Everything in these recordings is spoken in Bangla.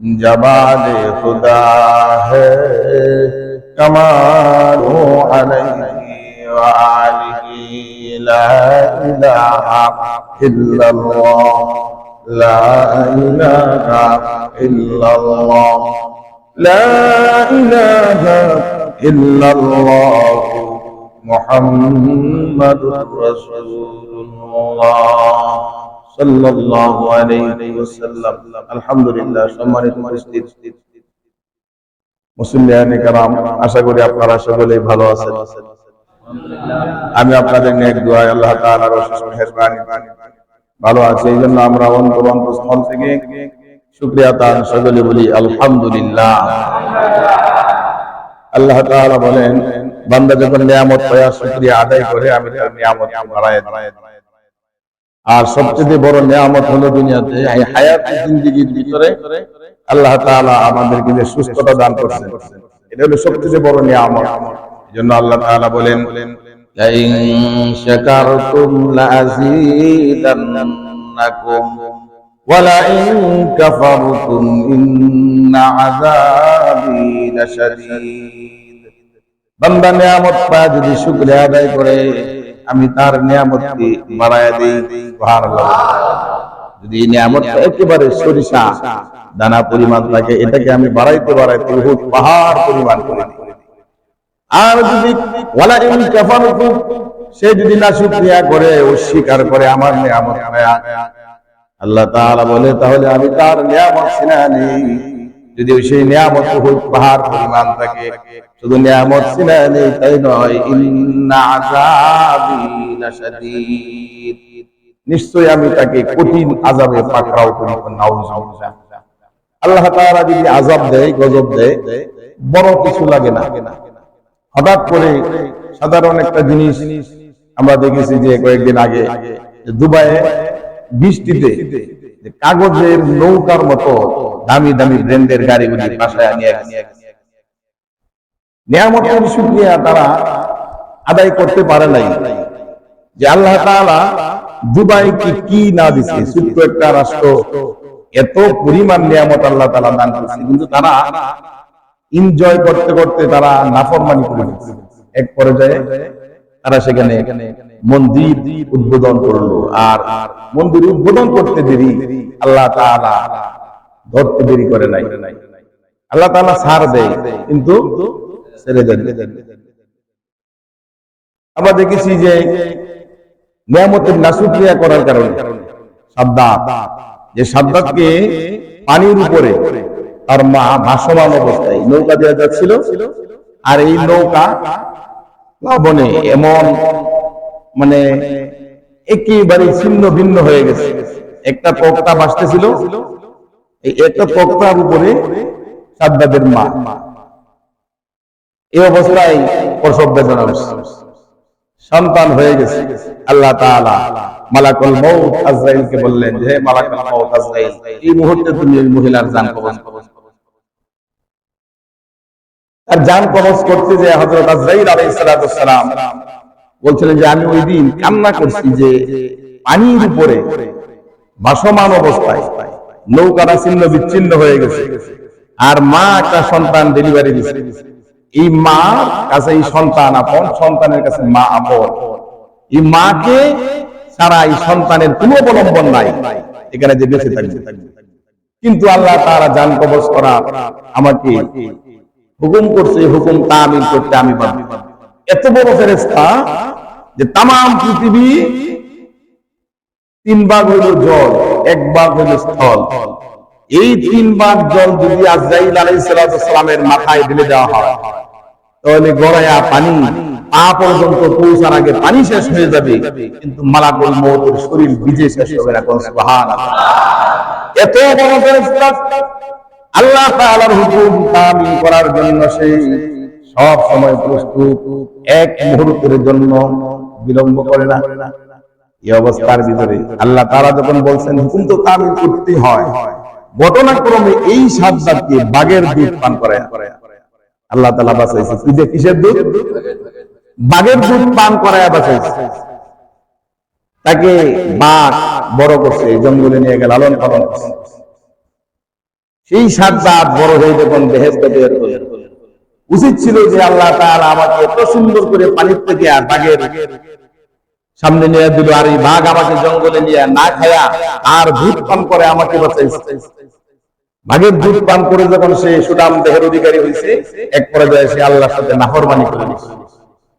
جمال خدا ہے کمال علی وآلہ لا الہ الا اللہ لا الہ الا اللہ لا الہ الا اللہ محمد رسول اللہ۔ صلى الله عليه وسلم الحمد لله সম্মানিত উপস্থিতি মুসলিম কারাম আশা করি আপনারা সকলেই ভালো আছেন আমি আপনাদের নেক দোয়ায় আল্লাহ তাআলার অশেষ মেহেরবানি ভালো আছে এই জন্য আমরা অন্তর অন্তঃস্থল থেকে শুক্রিয়া তার সকলে বলি আলহামদুলিল্লাহ আল্লাহ তাআলা বলেন বান্দা যখন নিয়ামত পায়া শুকরিয়া আদায় করে আমি তার নিয়ামত বাড়ায় দিই। আর সবচেয়ে বড় নিয়ামত হলো দুনিয়াতে এই হায়াত জিন্দেগির ভিতরে আল্লাহ তাআলা আমাদেরকে যে সুস্থতা দান করছেন এটা হলো সবচেয়ে বড় নিয়ামত এজন্য আল্লাহ তাআলা বলেন লাইন শাকারতুম লাযীদান্নাকুম ولئن كفرتم إن عذابي لشديد বান্দা নিয়ামত পায় যদি শুকরিয়া আদায় করে আমি তার নিয়ামতকে বাড়ায় দেই যদি এই নিয়ামতটা একেবারে সরিষা দানা পরিমাণ থাকে এটাকে আমি বাড়াইতে বাড়াইতে বহুত পাহাড় পরিমাণ করে দিই। আর যদি ওয়ালা ইন কাফারতুম সে যদি না শুকরিয়া করে অস্বীকার করে আমার নিয়ামত আল্লাহ তাআলা বলে তাহলে আমি তার নিয়ামত ছিনা নেই। যদি সেই নিয়ামত হোক পাহাড় পরিমাণ থাকে, শুধু নিয়ামত নেই, তাই নয়, ইন্না নিশ্চয় আমি তাকে কঠিন পাকড়াও নাউজুবিল্লাহ। আল্লাহ তাআলা যদি দেয়, গজব দেয়, বড় কিছু লাগে না। হঠাৎ করে সাধারণ একটা জিনিস আমরা দেখেছি যে কয়েকদিন আগে দুবাইয়ে বৃষ্টিতে কাগজের নৌকার মতো দামি দামি ব্র্যান্ডের গাড়িগুলি বাসায় নিয়ে গেছে নিয়ামতের শুকরিয়া তারা আদায় করতে পারে নাই। যে আল্লাহ তাআলা দুবাইকে কি না দিছে ছোট্ট একটা রাষ্ট্র, এত পরিমাণ নিয়ামত আল্লাহ তাআলা দান করেছে। কিন্তু তারা এনজয় করতে করতে তারা নাফরমানি করে এক পর্যায়ে তারা সেখানে মন্দির উদ্বোধন করল। আর মন্দির উদ্বোধন করতে দেরি আল্লাহ তাআলা ধরতে দেরি করে নাই। আল্লাহ তাআলা ছাড় দেয়, কিন্তু ছেড়ে দেন। আমরা দেখেছি যে নিয়ামতের নাসুক্রিয়া করার কারণে সাদ্দাত, যে সাদ্দাতকে পানির উপরে তার মা ভাসমান অবস্থায় নৌকা দেওয়া যাচ্ছিল, আর এই নৌকা প্লাবনে এমন মানে একেবারে ছিন্ন ভিন্ন হয়ে গেছে। একটা তক্তা ভাসতেছিল এই একটা তক্তার উপরে সাদ্দাদের মা। এই অবস্থায় প্রসব বেদনা। সন্তান হয়ে গেছে। আল্লাহ তাআলা মালাকুল মউত আজরাইলকে বললেন, হে মালাকুল মউত আজরাইল, এই মুহূর্তে তুমি এই মহিলার জান কবজ করো। আর জান কবজ করতে যে হযরত আজরাইল আলাইহিস সালাতু সালাম বলছিলেন যে, আমি ওই দিন কান্না করছি যে পানির উপরে ভাসমান অবস্থায় নৌকাটা ছিন্ন বিচ্ছিন্ন হয়ে গেছে। আর মা একটা সন্তান ডেলিভারি দিছে। এই মা কাছে এই সন্তান আপন, সন্তানের কাছে মা আপন। এই মাকে ছাড়া এই সন্তানের কোনো অবলম্বন নাই। এখানে যে বেঁচে থাকবে। কিন্তু আল্লাহ তারা জান কবজ করা আমাকে হুকুম করছে হুকুম তা আমি করতে আমি পারব এত বড় ফেরেস্তা যে তাম পৃথিবী তিন ভাগ হইল জল। এক ভাগ হইল স্থল। এই তিন ভাগ জল যদি আজরাইল আলাইহিস সালামের মাথায় ঢেলে দেওয়া হয়, তাহলে গড়াইয়া পানি পা পর্যন্ত পৌঁছার আগে পানি শেষ হয়ে যাবে, কিন্তু মালাকুল শরীর ভিজে শেষ হবে না কোন এত বড় আল্লাহ তাআলার হুকুম করার জন্য সেই সব সময় প্রস্তুত, এক মুহূর্তের জন্য বিলম্ব করে না। এই অবস্থার ভিতরে আল্লাহ তারা যখন বলছেন, হুকুম তো তামিল করতে হয়। ঘটনাক্রমে এই সাবজাতকে বাগের দুধ পান করে আল্লাহ তালা বাঁচাইছে। তুই যে কিসের দুধ? বাঘের দুধ পান করায় বাঁচাইছে। তাকে বাঘ বড় করছে জঙ্গলে নিয়ে গেল লালন পালন সেই সাত দাঁত বড় হয়ে যখন বেহেস্ত উচিত ছিল যে আল্লাহ তাআলা আমাকে এত সুন্দর করে পানির থেকে আর বাঘের সামনে নিয়ে দিল আর এই বাঘ আমাকে জঙ্গলে নিয়ে না খায়া আর দুধ পান করে আমাকে বাঁচাইছে। বাঘের দুধ পান করে যখন সে সুনাম দেহের অধিকারী হয়েছে এক পর্যায়ে সে আল্লাহর সাথে নাফরমানি করে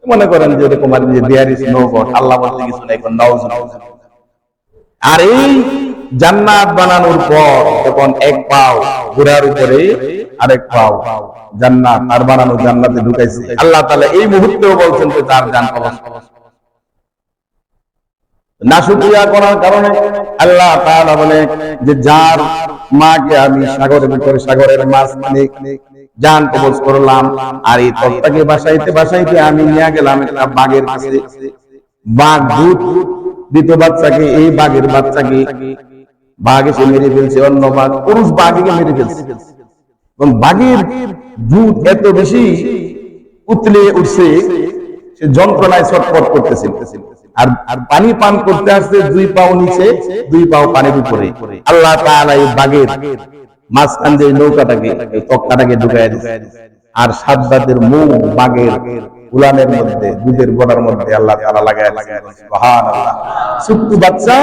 মনে করেন যে এরকম আর যে দেয়ার ইস নো আল্লাহ বলতে কিছু নাই কোন নাউজ আর এই জান্নাত বানানোর পর তখন এক পাও ঘোড়ার উপরে, আরেক পাও জান্নাত আর বানানো জান্নাতে ঢুকাইছে। আল্লাহ তাআলা এই মুহূর্তেও বলছেন যে তার জান কবজ না শুকরিয়া করার কারণে আল্লাহ তাআলা বলে যে যার মাকে আমি সাগরের ভিতরে সাগরের মাছ মানে জান কবজ করলাম, আর এই বাসাইতে বাসাইতে আমি নিয়ে গেলাম একটা বাঘের কাছে। বাঘ দুধ দিত বাচ্চাকে, এই বাঘের বাচ্চাকে বাঘ এসে মেরে ফেলছে, অন্য বাঘ, পুরুষ বাঘকে মেরে ফেলছে। এবং বাঘের দুধ এত বেশি উতলে উঠছে, সে যন্ত্রণায় ছটফট করতেছিল। আর আর পানি পান করতে আসছে দুই পাও নিচে, দুই পাও পানির উপরে। আল্লাহ তাআলা এই বাঘের মাঝখান দিয়ে নৌকাটাকে তক্তাটাকে ঢুকাই দিচ্ছে আর সাদ্দাতের মুখ বাঘের উলানের মধ্যে, দুধের গোড়ার মধ্যে আল্লাহ লাগায় ছোট্ট বাচ্চা,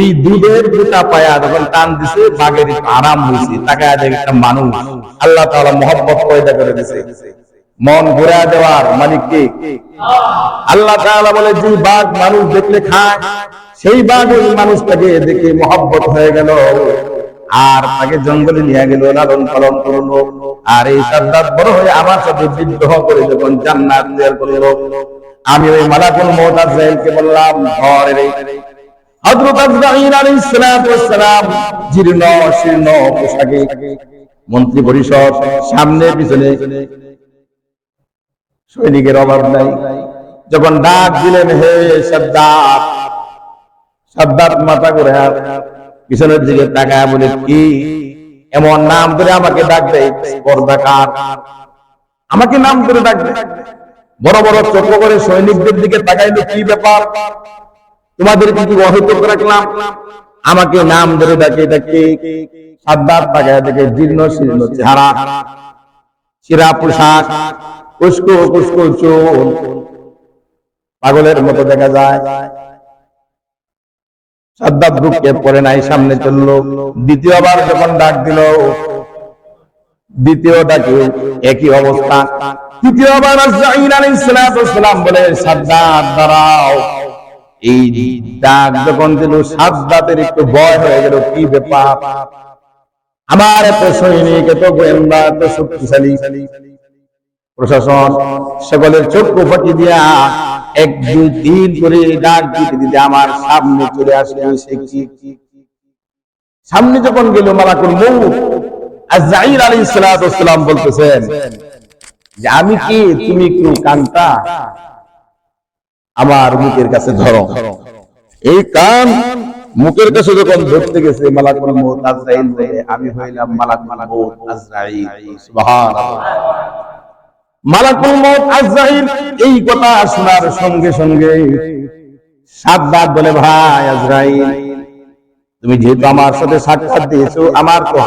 এই দুধের গোটা পায়া যখন টান দিছে আরাম একটা মানুষ আল্লাহ তাআলা মহব্বত পয়দা করে দিছে। মন ঘুরা দেওয়ার মালিক কে? আল্লাহ বলে যে বাঘ মানুষ দেখলে খায়, সেই বাঘ ওই মানুষটাকে দেখে মহব্বত হয়ে গেল। আর তাকে জঙ্গলে নিয়ে গেল, লালন পালন করল। আর এই সাদ্দাত বড় হয়ে আমার সাথে বিদ্রোহ করে যখন জান্নাত করল, আমি ওই মালাকুল মওত আজরাইলকে বললাম ঘরের এই হযরত আজরাইল আলাইহিস সালাতু ওয়াস সালাম জীর্ণ, শীর্ণ পোশাকে মন্ত্রী পরিষদ সামনে পিছনে সৈনিকের অভাব নাই। যখন ডাক দিলেন, হে সাদ্দাত! সাদ্দাত মাথা করে হাত পিছনের দিকে তাকায় বলে, কি? এমন নাম ধরে আমাকে ডাক দেয় স্পর্ধাকার। আমাকে নাম ধরে ডাক দেয় বড় বড় চোখ করে সৈনিকদের দিকে তাকাইলে, কি ব্যাপার? তোমাদের কি অহিত রাখলাম? আমাকে নাম ধরে ডাকে, এটা কে? সাদ্দাত তাকায় দেখে জীর্ণ শীর্ণ চেহারা চিরা পোশাক চুল পাগলের মতো দেখা যায়। সাদ্দাত পরে নাই, সামনে চলল। দ্বিতীয়বার যখন ডাক দিল, দ্বিতীয় ডাকে একই অবস্থা। তৃতীয়বার ওয়াসসালাম বলে, সাদ্দাত, দাঁড়াও। এই ডাক যখন দিল, সাদ্দাতের একটু ভয় হয়ে গেল, কি ব্যাপার? আমার এত সৈনিক, এত গোয়েন্দা, এত শক্তিশালী। প্রশাসন সকলের চক্ষু ফাঁকি দিয়া এক দুই তিন করে ডাক দিতে দিতে আমার সামনে চলে আসলে সামনে যখন গেল মালাকুল মৌত আলাইহিস সালাতু ওয়াসসালাম বলতেছেন, যে আমি কি, তুমি কি কানটা আমার মুখের কাছে ধরো? এই কান মুখের কাছে যখন ধরতে গেছে মালাকুল মৌত আজরাইল আমি হইলাম মালাকুল মৌত আজরাইল। সুবহানাল্লাহ। এই কথা শোনার সঙ্গে সঙ্গে সাতবার বলে, ভাই আজরাইল, তুমি যেহেতু আমার সাথে সাক্ষাৎ দিয়েছ, আমার তো